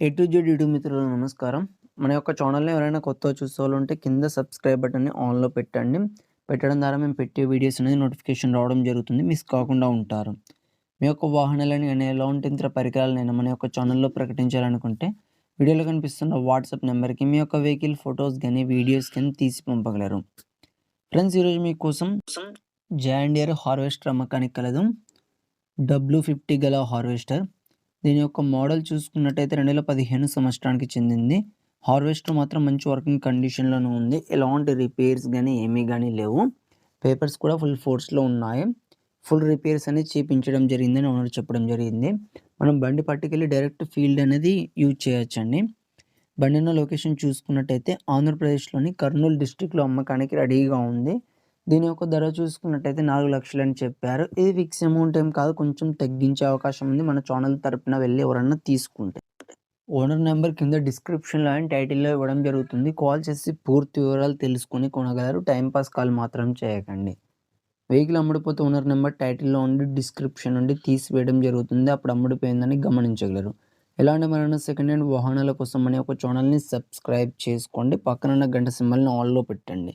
A to Z ఇటు మిత్రులు నమస్కారం. మన యొక్క ఛానల్‌ని ఎవరైనా కొత్తగా చూసేవాళ్ళుంటే కింద సబ్స్క్రైబ్ బటన్‌ని ఆన్‌లో పెట్టండి. పెట్టడం ద్వారా మేము పెట్టే వీడియోస్ అనేది నోటిఫికేషన్ రావడం జరుగుతుంది. మిస్ కాకుండా ఉంటారు. మీ యొక్క వాహనాలని కానీ ఎలాంటి ఇతర పరికరాలనైనా మన యొక్క ఛానల్‌లో ప్రకటించాలనుకుంటే వీడియోలో కనిపిస్తున్న వాట్సాప్ నెంబర్కి మీ యొక్క వెహికల్ ఫోటోస్ కానీ వీడియోస్ కానీ తీసి పంపగలరు. ఫ్రెండ్స్ ఈరోజు మీకోసం జాండ్ హార్వెస్టర్ అమ్మకానికి కలదు. డబ్ల్యూ-50 గల హార్వెస్టర్. దీని యొక్క మోడల్ చూసుకున్నట్టయితే 2015 సంవత్సరానికి చెందింది. హార్వెస్టర్ మాత్రం మంచి వర్కింగ్ కండిషన్‌లోనే ఉంది. ఎలాంటి రిపేర్స్ కానీ ఏమీ కానీ లేవు. పేపర్స్ కూడా ఫుల్ ఫోర్స్‌లో ఉన్నాయి. ఫుల్ రిపేర్స్ అనేది చేపించడం జరిగిందని ఓనర్ చెప్పడం జరిగింది. మనం బండి పట్టుకెళ్ళి డైరెక్ట్ ఫీల్డ్ అనేది యూజ్ చేయొచ్చండి. బండి ఉన్న లొకేషన్ చూసుకున్నట్టయితే ఆంధ్రప్రదేశ్‌లోని కర్నూలు డిస్టిక్లో అమ్మకానికి రెడీగా ఉంది. దీని యొక్క ధర చూసుకున్నట్టయితే 4,00,000 అని చెప్పారు. ఇది ఫిక్స్ అమౌంట్ ఏం కాదు. కొంచెం తగ్గించే అవకాశం ఉంది. మన ఛానల్ తరపున వెళ్ళి ఎవరన్నా తీసుకుంటే. ఓనర్ నెంబర్ కింద డిస్క్రిప్షన్‌లో అండ్ టైటిల్‌లో ఇవ్వడం జరుగుతుంది. కాల్ చేసి పూర్తి వివరాలు తెలుసుకొని కొనగలరు. టైంపాస్ కాల్ మాత్రం చేయకండి. వెహికల్ అమ్ముడిపోతే ఓనర్ నెంబర్ టైటిల్‌లో ఉండి డిస్క్రిప్షన్ నుండి తీసివేయడం జరుగుతుంది. అప్పుడు అమ్ముడిపోయిందని గమనించగలరు. ఎలాంటి మరిన్ని సెకండ్ హ్యాండ్ వాహనాల కోసం మన ఒక ఛానల్‌ని సబ్స్క్రైబ్ చేసుకోండి. పక్కనున్న గంట సింబల్‌ని ఆల్‌లో పెట్టండి.